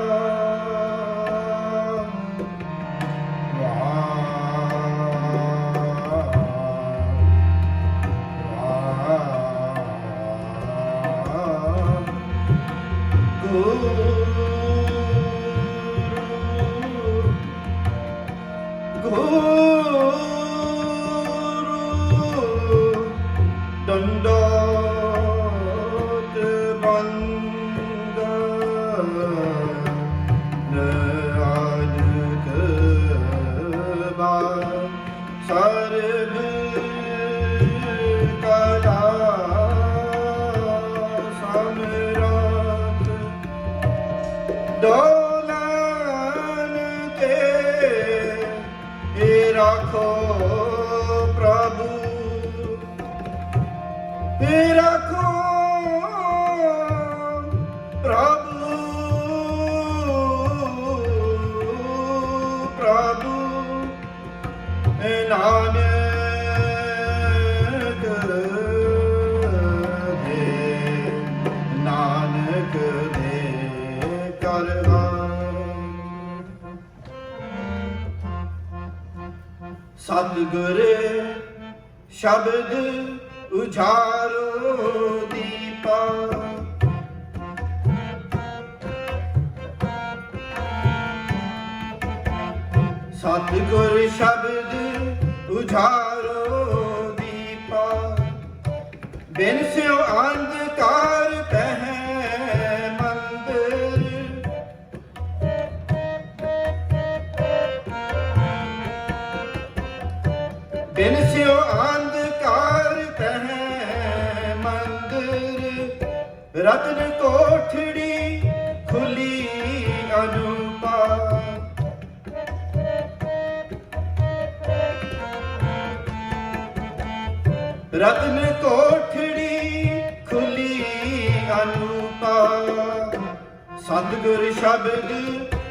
ਗੁਰੂ ਡੋਲਨ ਤੇ ਏ ਰੱਖੋ ਪ੍ਰਭੂ। ਏ ਰੱਖੋ ਪ੍ਰਭੂ। ਪ੍ਰਭੂ। ਏ ਨਾਨਕ ਸਤਿਗੁਰ ਸ਼ਬਦ ਉਝਾਰੋ ਦੀਪਾ। ਸਤਿਗੁਰ ਸ਼ਬਦ ਉਝਾਰੋ ਦੀਪਾ। ਬਿਨ ਸਿਓ ਅੰਧਕਾਰ ਬਿਨ ਸਿਓ ਅੰਧਕਾਰ ਪਹਿ ਮੰਦਰ, ਰਤਨ ਕੋਠੜੀ ਖੁੱਲੀ ਅਨੂਪਾ ਰਤਨ ਕੋਠੜੀ ਖੁੱਲੀ ਅਨੂਪਾ ਸਤਿਗੁਰ ਸ਼ਬਦ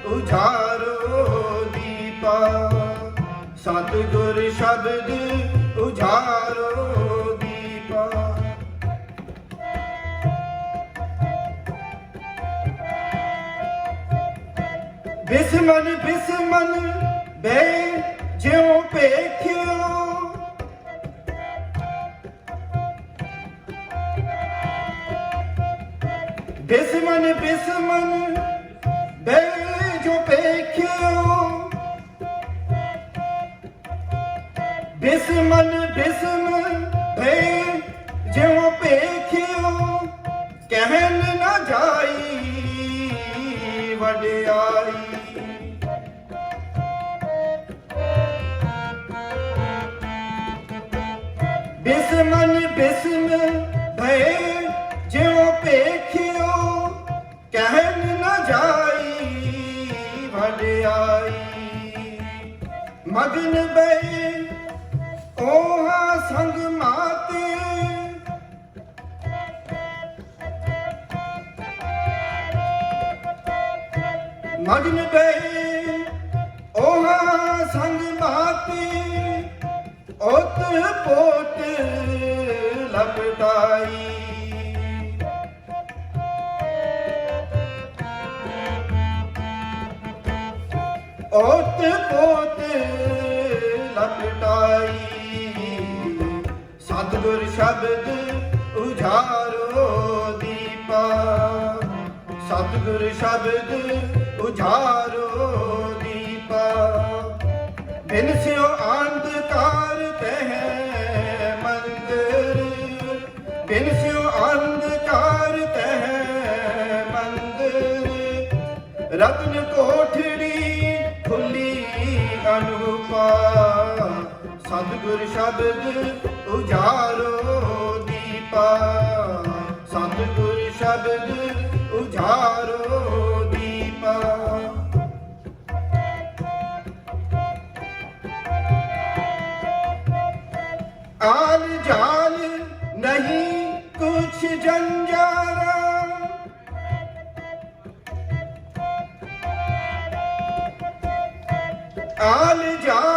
ਉਝਾਰੋ ਦੀਪਾ। ਸਤਿਗੁਰ ਸ਼ਬਦ ਉਝਾਰੋ ਦੀਪਾ ਬਿਸਮਨ ਬਿਸਮਨ ਬੇ ਜਿਉ ਪੇਖਿਓ ਬਿਸਮਨ ਬਿਸਮਨ ਬਿਸਮਨ, ਬਿਸਮ ਭੇ ਜਿਉ ਭੇਖਿਓ ਕਹਿਨ ਨਾ ਜਾਈ ਵਡਿਆਈ ਬਿਸਮਨ, ਬਿਸਮ ਭੇ ਜਿਉ ਭੇਖਿਓ ਕਹਿਨ ਨਾ ਜਾਈ ਵਡਿਆਈ ਮਗਨ ਬਈ ਓਹਾ ਸੰਗ ਮਾਤੇ। ਮਗਨ ਬਈ ਓਹਾ ਸੰਗ ਮਾਤੇ। ਉਤ ਪੋਟ ਲਪਟਾਈ। ਓਤ ਪੋਤ ਸਤਿਗੁਰ ਸ਼ਬਦ ਉਝਾਰੋ ਦੀਪਾ। ਸਤਿਗੁਰ ਸ਼ਬਦ ਉਝਾਰੋ ਦੀਪਾ। ਬਿਨ ਸਿਓ ਅੰਧਕਾਰ ਕਹਿ ਮੰਦਰ। ਬਿਨ ਸਿਓ ਅੰਧਕਾਰ ਕਹਿ ਮੰਦਰ। ਰਤਨ ਕੋਠੜੀ ਖੁੱਲੀ ਅਨੂਪਾ। ਸਤਿਗੁਰ ਸ਼ਬਦ ਜੰਜਾਰਾ। ਆਲ ਜਾ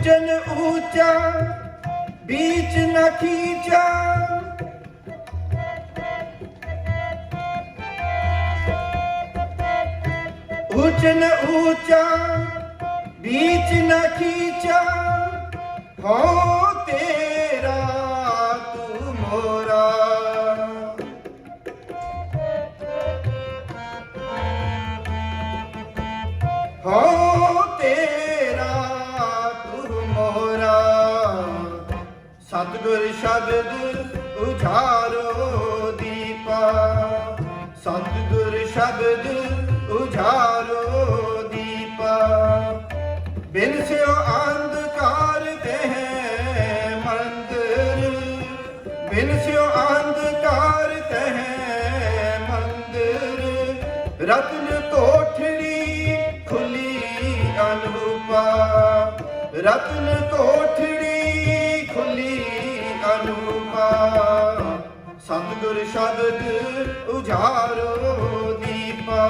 ਉਜਨ ਊਚਾ बीच न खींचा उचन ऊंचा बीच न खींचा हो तेरा तू मोरा ਹੋ ਸਤਿਗੁਰ ਸ਼ਬਦ ਉਝਾਰੋ ਦੀਪਾ। ਸਤਿਗੁਰ ਸ਼ਬਦ ਉਝਾਰੋ ਦੀਪਾ। ਬਿਨ ਸਿਓ ਅੰਧਕਾਰ ਤਹਿ ਮੰਦਰ, ਬਿਨ ਸਿਓ ਅੰਧਕਾਰ ਤੇ ਹੈ ਮੰਦਰ। ਰਤਨ ਕੋਠੜੀ ਖੁੱਲੀ ਅਨੂਪਾ, ਰਤਨ ਕੋਠੜੀ ਸਤਿਗੁਰ ਸ਼ਬਦ ਉਝਾਰੋ ਦੀਪਾ।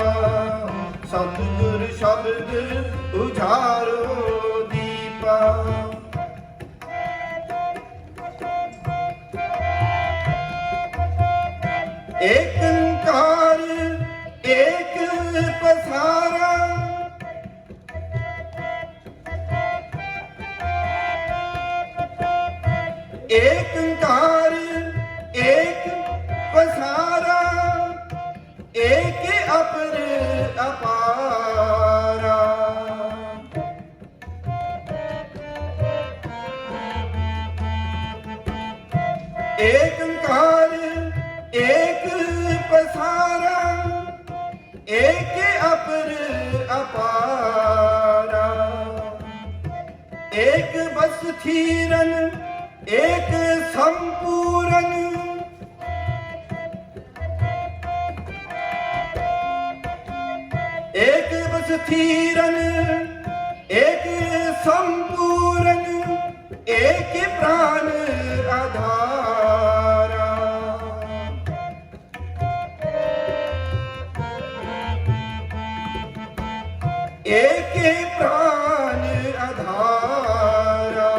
ਸਤਿਗੁਰ ਸ਼ਬਦ ਉਝਾਰੋ ਦੀਪਾ। ਇੱਕ ਅਪਾਰਾ। ਏਕ ਓੰਕਾਰ ਏਕ ਪਸਾਰਾ ਏਕ ਅਪਰ ਅਪਾਰਾ। ਏਕ ਬਸ ਥੀਰਨ ਏਕ ਸੰਪੂਰਨ। ਏਕ ਬਸ ਥੀਰਨ ਏਕ ਸੰਪੂਰਨ ਏਕ ਪ੍ਰਾਨ ਆਧਾਰਾ। ਏਕੇ ਪ੍ਰਾਨ ਆਧਾਰਾ।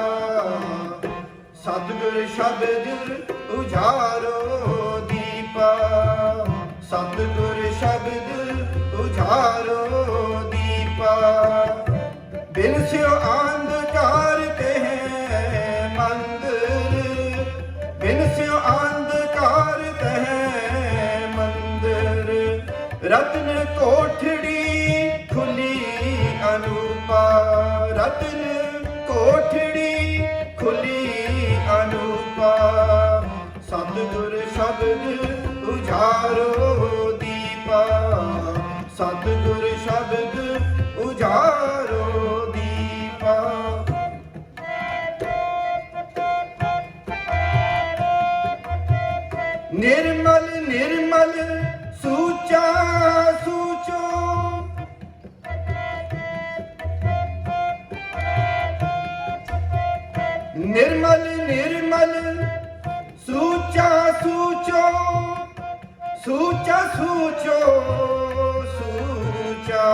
ਸਿਓ ਅੰਧਕਾਰ ਕਹੇ ਮੰਦਰ। ਬਿਨ ਸਿਓ ਅੰਧਕਾਰ ਕਹੇ ਮੰਦਰ। ਰਤਨ ਕੋਠੜੀ ਖੁੱਲੀ ਅਨੂਪਾ। ਰਤਨ ਕੋਠੜੀ ਖੁੱਲੀ ਅਨੂਪਾ। ਸਤਿਗੁਰ ਸ਼ਬਦ ਉਝਾਰੋ ਨਿਰਮਲ ਨਿਰਮਲ। ਸੂਚਾ ਸੂਚੋ ਸੂਚਾ ਸੂਚੋ ਸੂਚਾ।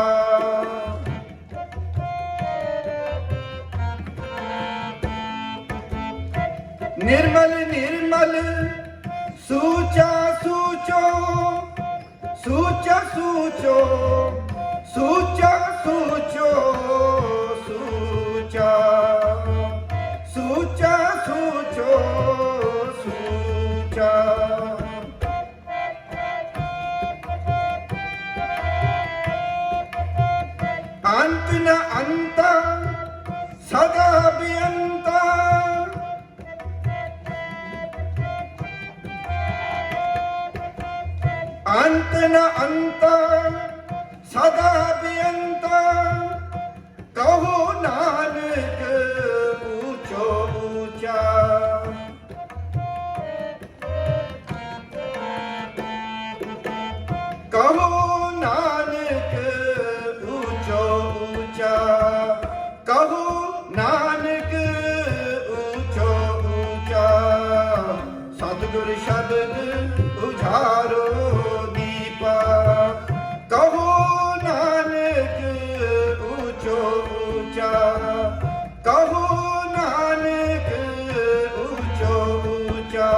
ਨਿਰਮਲ ਨਿਰਮਲ। ਸੂਚਾ ਸੂਚੋ ਸੂਚਾ ਸੂਚੋ। ਜੋ ਉੱਚਾ ਕਹੋ ਨਾਨਕ, ਉੱਚੋ ਉੱਚਾ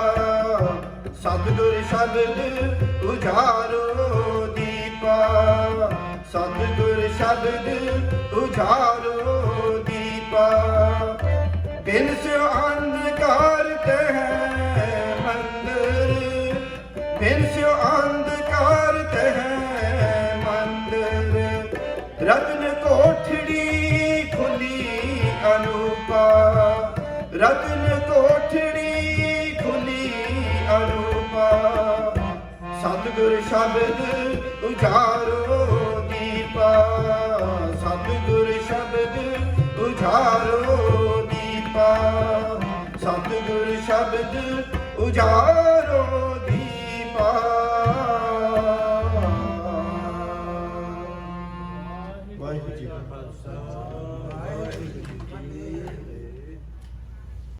ਸਤਿਗੁਰ ਸ਼ਬਦ ਉਝਾਰੋ ਦੀਪਾ। ਸਤਿਗੁਰ ਸ਼ਬਦ ਉਝਾਰੋ ਦੀਪਾ। ਬਿਨ ਸਿਉ ਅੰਧਕਾਰ ਤੇ ਮੰਦਰ, ਬਿਨ ਸਿਉ ਸਤਿਗੁਰ ਸ਼ਬਦ ਉਜਾਰੋ ਦੀਪਾ। ਸਤਿਗੁਰ ਸ਼ਬਦ ਉਜਾਰੋ ਦੀਪਾ। ਸਤਿਗੁਰ ਸ਼ਬਦ ਉਜਾਰੋ